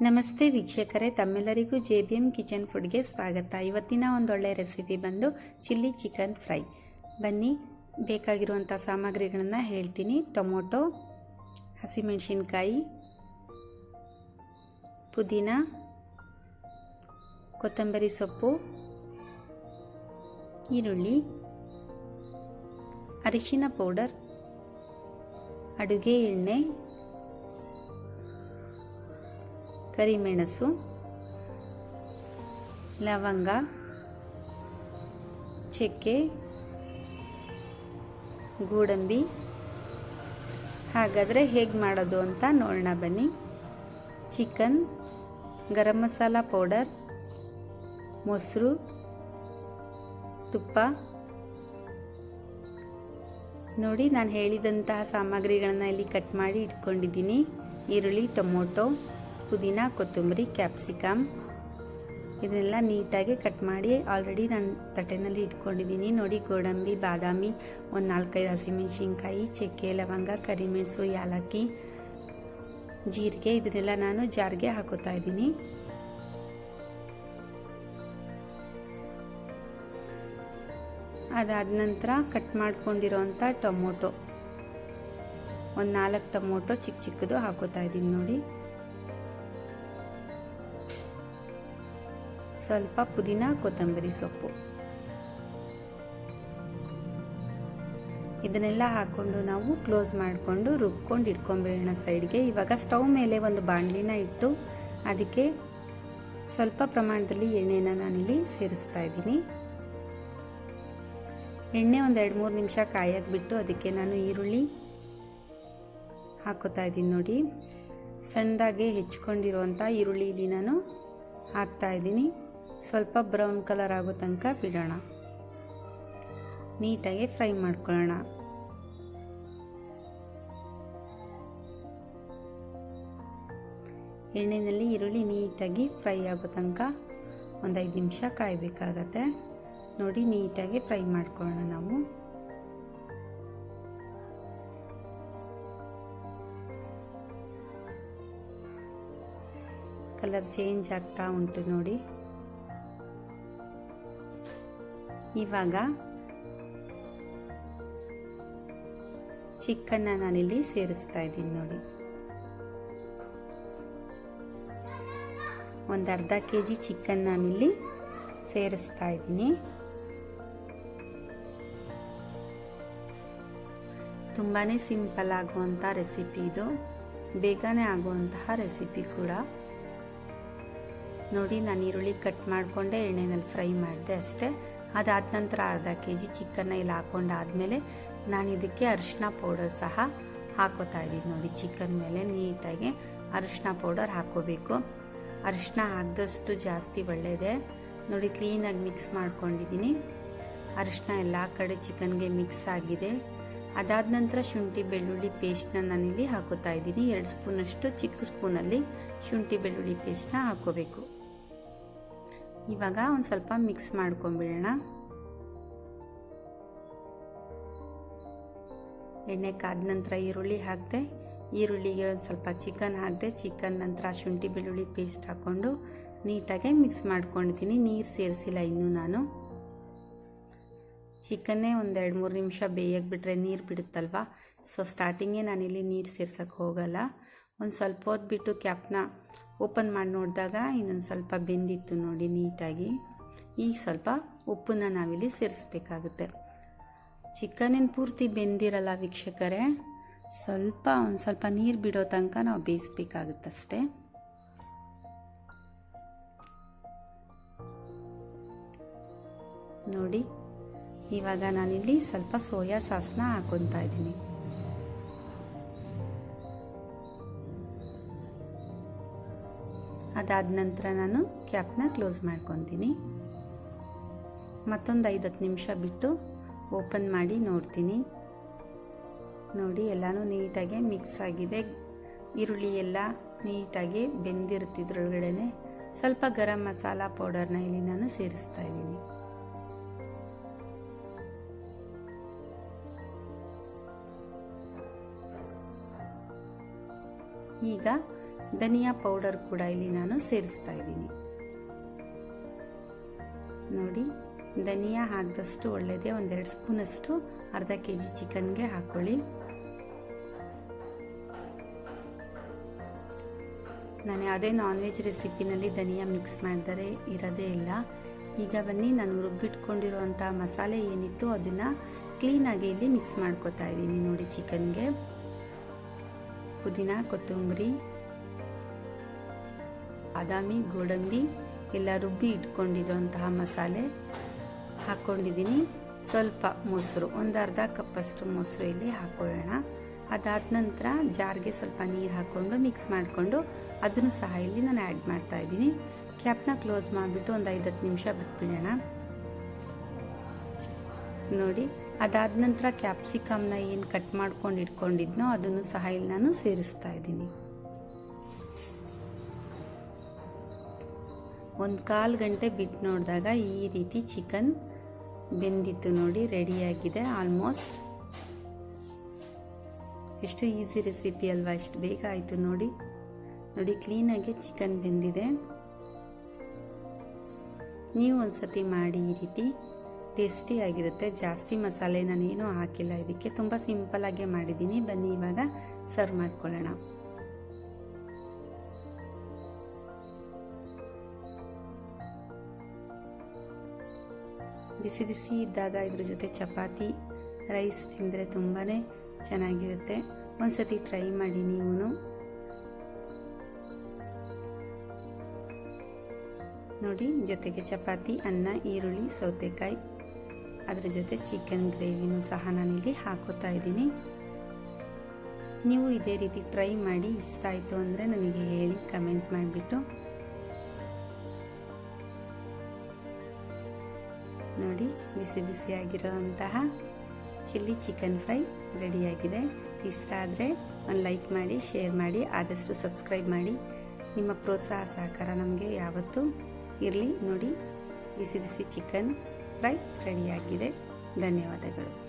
ನಮಸ್ತೆ ವೀಕ್ಷಕರೇ, ತಮ್ಮೆಲ್ಲರಿಗೂ ಜೆ ಬಿ ಎಂ ಕಿಚನ್ ಫುಡ್ಗೆ ಸ್ವಾಗತ. ಇವತ್ತಿನ ಒಂದೊಳ್ಳೆ ರೆಸಿಪಿ ಬಂದು ಚಿಲ್ಲಿ ಚಿಕನ್ ಫ್ರೈ. ಬನ್ನಿ, ಬೇಕಾಗಿರುವಂಥ ಸಾಮಗ್ರಿಗಳನ್ನು ಹೇಳ್ತೀನಿ. ಟೊಮೊಟೊ, ಹಸಿಮೆಣಸಿನ್ಕಾಯಿ, ಪುದೀನ, ಕೊತ್ತಂಬರಿ ಸೊಪ್ಪು, ಈರುಳ್ಳಿ, ಅರಿಶಿನ ಪೌಡರ್, ಅಡುಗೆ ಎಣ್ಣೆ ಕರಿಮೆಣಸು, ಲವಂಗ, ಚಕ್ಕೆ, ಗೋಡಂಬಿ. ಹಾಗಾದರೆ ಹೇಗೆ ಮಾಡೋದು ಅಂತ ನೋಡೋಣ ಬನ್ನಿ. ಚಿಕನ್, ಗರಂ ಮಸಾಲ ಪೌಡರ್, ಮೊಸರು, ತುಪ್ಪ. ನೋಡಿ, ನಾನು ಹೇಳಿದಂತಹ ಸಾಮಗ್ರಿಗಳನ್ನ ಇಲ್ಲಿ ಕಟ್ ಮಾಡಿ ಇಟ್ಕೊಂಡಿದ್ದೀನಿ. ಈರುಳ್ಳಿ, ಟೊಮೊಟೊ. ಪುದೀನ, ಕೊತ್ತಂಬರಿ, ಕ್ಯಾಪ್ಸಿಕಮ್. ಇದನ್ನೆಲ್ಲ ನೀಟಾಗಿ ಕಟ್ ಮಾಡಿ ಆಲ್ರೆಡಿ ನಾನು ತಟ್ಟೆನಲ್ಲಿ ಇಟ್ಕೊಂಡಿದ್ದೀನಿ. ನೋಡಿ, ಗೋಡಂಬಿ, ಬಾದಾಮಿ, ಒಂದು ನಾಲ್ಕೈದು ಹಸಿಮೆಣ್ಸಿನ್ಕಾಯಿ, ಚಕ್ಕೆ, ಲವಂಗ, ಕರಿಮೆಣಸು, ಯಾಲಕ್ಕಿ, ಜೀರಿಗೆ, ಇದನ್ನೆಲ್ಲ ನಾನು ಜಾರ್ಗೆ ಹಾಕೋತಾ ಇದ್ದೀನಿ. ಅದಾದ ನಂತರ ಕಟ್ ಮಾಡ್ಕೊಂಡಿರೋಂಥ ಟೊಮೊಟೊ. ಒಂದು ನಾಲ್ಕು ಟೊಮೊಟೊ ಚಿಕ್ಕ ಚಿಕ್ಕದು ಹಾಕೋತಾ ಇದ್ದೀನಿ ನೋಡಿ. ಸ್ವಲ್ಪ ಪುದೀನ, ಕೊತ್ತಂಬರಿ ಸೊಪ್ಪು. ಇದನ್ನೆಲ್ಲ ಹಾಕ್ಕೊಂಡು ನಾವು ಕ್ಲೋಸ್ ಮಾಡಿಕೊಂಡು ರುಬ್ಕೊಂಡು ಇಟ್ಕೊಂಬಿಡೋಣ ಸೈಡ್ಗೆ. ಇವಾಗ ಸ್ಟವ್ ಮೇಲೆ ಒಂದು ಬಾಣಲಿನ ಇಟ್ಟು ಅದಕ್ಕೆ ಸ್ವಲ್ಪ ಪ್ರಮಾಣದಲ್ಲಿ ಎಣ್ಣೆನ ನಾನಿಲ್ಲಿ ಸೇರಿಸ್ತಾ ಇದ್ದೀನಿ. ಎಣ್ಣೆ ಒಂದು ಎರಡು ಮೂರು ನಿಮಿಷ ಕಾಯೋದು ಬಿಟ್ಟು ಅದಕ್ಕೆ ನಾನು ಈರುಳ್ಳಿ ಹಾಕೋತಾ ಇದ್ದೀನಿ ನೋಡಿ. ಸಣ್ಣದಾಗೆ ಹೆಚ್ಕೊಂಡಿರುವಂಥ ಈರುಳ್ಳಿ ಇಲ್ಲಿ ನಾನು ಹಾಕ್ತಾ ಇದ್ದೀನಿ. ಸ್ವಲ್ಪ ಬ್ರೌನ್ ಕಲರ್ ಆಗೋ ತನಕ ಬಿಡೋಣ. ನೀಟಾಗಿ ಫ್ರೈ ಮಾಡ್ಕೊಳ್ಳೋಣ. ಎಣ್ಣೆಯಲ್ಲಿ ಈರುಳ್ಳಿ ನೀಟಾಗಿ ಫ್ರೈ ಆಗೋ ತನಕ ಒಂದು ಐದು ನಿಮಿಷ ಕಾಯಬೇಕಾಗತ್ತೆ. ನೋಡಿ, ನೀಟಾಗಿ ಫ್ರೈ ಮಾಡ್ಕೊಳ್ಳೋಣ ನಾವು. ಕಲರ್ ಚೇಂಜ್ ಆಗ್ತಾ ಉಂಟು ನೋಡಿ. ಇವಾಗ ಚಿಕನ್ನ ನಾನಿಲ್ಲಿ ಸೇರಿಸ್ತಾ ಇದ್ದೀನಿ ನೋಡಿ. ಒಂದು ಅರ್ಧ ಕೆ ಜಿ ಚಿಕನ್ ನಾನಿಲ್ಲಿ ಸೇರಿಸ್ತಾ ಇದ್ದೀನಿ. ತುಂಬಾ ಸಿಂಪಲ್ ಆಗುವಂಥ ರೆಸಿಪಿ ಇದು. ಬೇಗನೆ ಆಗುವಂತಹ ರೆಸಿಪಿ ಕೂಡ. ನೋಡಿ, ನಾನು ಈರುಳ್ಳಿ ಕಟ್ ಮಾಡಿಕೊಂಡೆ, ಎಣ್ಣೆನಲ್ಲಿ ಫ್ರೈ ಮಾಡಿದೆ ಅಷ್ಟೇ. ಅದಾದ ನಂತರ ಅರ್ಧ ಕೆ ಜಿ ಚಿಕನ್ನ ಇಲ್ಲಿ ಹಾಕೊಂಡಾದಮೇಲೆ ನಾನು ಇದಕ್ಕೆ ಅರಿಶಿನ ಪೌಡರ್ ಸಹ ಹಾಕೋತಾ ಇದ್ದೀನಿ ನೋಡಿ, ಚಿಕನ್ ಮೇಲೆ ನೀಟಾಗಿ ಅರಿಶಿನ ಪೌಡರ್ ಹಾಕೋಬೇಕು. ಅರಿಶಿನ ಹಾಕಿದಷ್ಟು ಜಾಸ್ತಿ ಒಳ್ಳೆಯದೇ ನೋಡಿ, ಕ್ಲೀನಾಗಿ ಮಿಕ್ಸ್ ಮಾಡ್ಕೊಂಡಿದ್ದೀನಿ. ಅರಿಶಿನ ಎಲ್ಲ ಕಡೆ ಚಿಕನ್ಗೆ ಮಿಕ್ಸ್ ಆಗಿದೆ. ಅದಾದ ನಂತರ ಶುಂಠಿ ಬೆಳ್ಳುಳ್ಳಿ ಪೇಸ್ಟ್ನ ನಾನಿಲ್ಲಿ ಹಾಕೋತಾ ಇದ್ದೀನಿ. ಎರಡು ಸ್ಪೂನಷ್ಟು ಚಿಕ್ಕ ಸ್ಪೂನಲ್ಲಿ ಶುಂಠಿ ಬೆಳ್ಳುಳ್ಳಿ ಪೇಸ್ಟ್ನ ಹಾಕೋಬೇಕು. ಇವಾಗ ಒಂದು ಸ್ವಲ್ಪ ಮಿಕ್ಸ್ ಮಾಡ್ಕೊಂಬಿಡೋಣ ಎಣ್ಣೆ ಕಾದ ನಂತರ ಈರುಳ್ಳಿ ಹಾಕಿದೆ, ಈರುಳ್ಳಿಗೆ ಒಂದು ಸ್ವಲ್ಪ ಚಿಕನ್ ಹಾಕಿದೆ, ಚಿಕನ್ ನಂತರ ಶುಂಠಿ ಬೆಳ್ಳುಳ್ಳಿ ಪೇಸ್ಟ್ ಹಾಕ್ಕೊಂಡು ನೀಟಾಗಿ ಮಿಕ್ಸ್ ಮಾಡ್ಕೊಂಡಿದ್ದೀನಿ. ನೀರು ಸೇರಿಸಿಲ್ಲ ಇನ್ನೂ ನಾನು. ಚಿಕನ್ನೇ ಒಂದು ಎರಡು ಮೂರು ನಿಮಿಷ ಬೇಯಕ್ಕೆ ಬಿಟ್ಟರೆ ನೀರು ಬಿಡುತ್ತಲ್ವ? ಸೊ ಸ್ಟಾರ್ಟಿಂಗೇ ನಾನಿಲ್ಲಿ ನೀರು ಸೇರ್ಸೋಕ್ಕೆ ಹೋಗಲ್ಲ. ಒಂದು ಸ್ವಲ್ಪ ಹೊತ್ತು ಬಿಟ್ಟು ಕ್ಯಾಪ್ನ ಓಪನ್ ಮಾಡಿ ನೋಡಿದಾಗ ಇನ್ನೊಂದು ಸ್ವಲ್ಪ ಬೆಂದಿತ್ತು ನೋಡಿ ನೀಟಾಗಿ. ಈಗ ಸ್ವಲ್ಪ ಉಪ್ಪನ್ನ ನಾವಿಲ್ಲಿ ಸೇರಿಸ್ಬೇಕಾಗುತ್ತೆ. ಚಿಕನೇನು ಪೂರ್ತಿ ಬೆಂದಿರಲ್ಲ ವೀಕ್ಷಕರೇ. ಸ್ವಲ್ಪ ಒಂದು ಸ್ವಲ್ಪ ನೀರು ಬಿಡೋ ತನಕ ನಾವು ಬೇಯಿಸ್ಬೇಕಾಗುತ್ತಷ್ಟೇ. ನೋಡಿ, ಇವಾಗ ನಾನಿಲ್ಲಿ ಸ್ವಲ್ಪ ಸೋಯಾ ಸಾಸ್ನ ಹಾಕೊತಾ ಇದ್ದೀನಿ. ಅದಾದ ನಂತರ ನಾನು ಕ್ಯಾಪ್ನ ಕ್ಲೋಸ್ ಮಾಡ್ಕೊತೀನಿ. ಮತ್ತೊಂದು ಐದು ಹತ್ತು ನಿಮಿಷ ಬಿಟ್ಟು ಓಪನ್ ಮಾಡಿ ನೋಡ್ತೀನಿ. ನೋಡಿ, ಎಲ್ಲನೂ ನೀಟಾಗಿ ಮಿಕ್ಸ್ ಆಗಿದೆ. ಈರುಳ್ಳಿ ಎಲ್ಲ ನೀಟಾಗಿ ಬೆಂದಿರುತ್ತಿದ್ರೊಳಗಡೆ ಸ್ವಲ್ಪ ಗರಂ ಮಸಾಲ ಪೌಡರ್ನ ಇಲ್ಲಿ ನಾನು ಸೇರಿಸ್ತಾ ಇದ್ದೀನಿ. ಈಗ ಧನಿಯಾ ಪೌಡರ್ ಕೂಡ ಇಲ್ಲಿ ನಾನು ಸೇರಿಸ್ತಾ ಇದ್ದೀನಿ. ನೋಡಿ, ಧನಿಯಾ ಹಾಕಿದಷ್ಟು ಒಳ್ಳೆಯದೇ ಒಂದೆರಡು ಸ್ಪೂನಷ್ಟು ಅರ್ಧ ಕೆ ಜಿ ಚಿಕನ್ಗೆ ಹಾಕ್ಕೊಳ್ಳಿ ನಾನು ಯಾವುದೇ ನಾನ್ ವೆಜ್ ರೆಸಿಪಿನಲ್ಲಿ ಧನಿಯಾ ಮಿಕ್ಸ್ ಮಾಡಿದರೆ ಇರೋದೇ ಇಲ್ಲ. ಈಗ ಬನ್ನಿ, ನಾನು ರುಬ್ಬಿಟ್ಕೊಂಡಿರುವಂಥ ಮಸಾಲೆ ಏನಿತ್ತು ಅದನ್ನು ಕ್ಲೀನಾಗಿ ಇಲ್ಲಿ ಮಿಕ್ಸ್ ಮಾಡ್ಕೊತಾ ಇದ್ದೀನಿ. ನೋಡಿ, ಚಿಕನ್ಗೆ ಪುದೀನ, ಕೊತ್ತಂಬರಿ ಬಾದಾಮಿ, ಗೋಡಂಬಿ ಎಲ್ಲ ರುಬ್ಬಿ ಇಟ್ಕೊಂಡಿರುವಂತಹ ಮಸಾಲೆ ಹಾಕ್ಕೊಂಡಿದ್ದೀನಿ. ಸ್ವಲ್ಪ ಮೊಸರು, ಒಂದು ಅರ್ಧ ಕಪ್ಪಷ್ಟು ಮೊಸರು ಇಲ್ಲಿ ಹಾಕ್ಕೊಳ್ಳೋಣ ಅದಾದ ನಂತರ ಜಾರ್ಗೆ ಸ್ವಲ್ಪ ನೀರು ಹಾಕ್ಕೊಂಡು ಮಿಕ್ಸ್ ಮಾಡಿಕೊಂಡು ಅದನ್ನು ಸಹ ಇಲ್ಲಿ ನಾನು ಆ್ಯಡ್ ಮಾಡ್ತಾ ಇದ್ದೀನಿ. ಕ್ಯಾಪ್ನ ಕ್ಲೋಸ್ ಮಾಡಿಬಿಟ್ಟು ಒಂದು ಐದು ಹತ್ತು ನಿಮಿಷ ಬಿಟ್ಬಿಡೋಣ. ನೋಡಿ, ಅದಾದ ನಂತರ ಕ್ಯಾಪ್ಸಿಕಮ್ನ ಏನು ಕಟ್ ಮಾಡ್ಕೊಂಡು ಇಟ್ಕೊಂಡಿದ್ನೋ ಅದನ್ನು ಸಹ ಇಲ್ಲಿ ನಾನು ಸೇರಿಸ್ತಾ ಇದ್ದೀನಿ. ಒಂದು ಕಾಲು ಗಂಟೆ ಬಿಟ್ಟು ನೋಡಿದಾಗ ಈ ರೀತಿ ಚಿಕನ್ ಬೆಂದಿತ್ತು ನೋಡಿ ರೆಡಿಯಾಗಿದೆ ಆಲ್ಮೋಸ್ಟ್ ಎಷ್ಟು ಈಸಿ ರೆಸಿಪಿ ಅಲ್ವಾ ಎಷ್ಟು ಬೇಗ ಆಯಿತು ನೋಡಿ. ನೋಡಿ ಕ್ಲೀನಾಗಿ ಚಿಕನ್ ಬೆಂದಿದೆ. ನೀವು ಒಂದ್ಸತಿ ಮಾಡಿ, ಈ ರೀತಿ ಟೇಸ್ಟಿಯಾಗಿರುತ್ತೆ ಜಾಸ್ತಿ ಮಸಾಲೆ ನಾನೇನು ಹಾಕಿಲ್ಲ. ಇದಕ್ಕೆ ತುಂಬ ಸಿಂಪಲಾಗೆ ಮಾಡಿದ್ದೀನಿ. ಬನ್ನಿ, ಇವಾಗ ಸರ್ವ್ ಮಾಡ್ಕೊಳ್ಳೋಣ. ಬಿಸಿ ಬಿಸಿ ಇದ್ದಾಗ ಇದ್ರ ಜೊತೆ ಚಪಾತಿ, ರೈಸ್ ತಿಂದರೆ ತುಂಬಾ ಚೆನ್ನಾಗಿರುತ್ತೆ. ಒಂದ್ಸತಿ ಟ್ರೈ ಮಾಡಿ ನೀವು ನೋಡಿ, ಜೊತೆಗೆ ಚಪಾತಿ, ಅನ್ನ, ಈರುಳ್ಳಿ, ಸೌತೆಕಾಯಿ. ಅದರ ಜೊತೆ ಚಿಕನ್ ಗ್ರೇವಿನೂ ಸಹ ನಾನಿಲ್ಲಿ ಹಾಕೋತಾ ಇದ್ದೀನಿ. ನೀವು ಇದೇ ರೀತಿ ಟ್ರೈ ಮಾಡಿ ಇಷ್ಟ ಆಯಿತು ಅಂದರೆ ನನಗೆ ಹೇಳಿ ಕಮೆಂಟ್ ಮಾಡಿಬಿಟ್ಟು. ನೋಡಿ, ಬಿಸಿ ಬಿಸಿಯಾಗಿರೋವಂತಹ ಚಿಲ್ಲಿ ಚಿಕನ್ ಫ್ರೈ ರೆಡಿಯಾಗಿದೆ. ಇಷ್ಟ ಆದರೆ ಒಂದು ಲೈಕ್ ಮಾಡಿ, ಶೇರ್ ಮಾಡಿ, ಆದಷ್ಟು ಸಬ್ಸ್ಕ್ರೈಬ್ ಮಾಡಿ. ನಿಮ್ಮ ಪ್ರೋತ್ಸಾಹ ಸಹಕಾರ ನಮಗೆ ಯಾವತ್ತೂ ಇರಲಿ ನೋಡಿ. ಬಿಸಿ ಬಿಸಿ ಚಿಕನ್ ಫ್ರೈ ರೆಡಿಯಾಗಿದೆ. ಧನ್ಯವಾದಗಳು.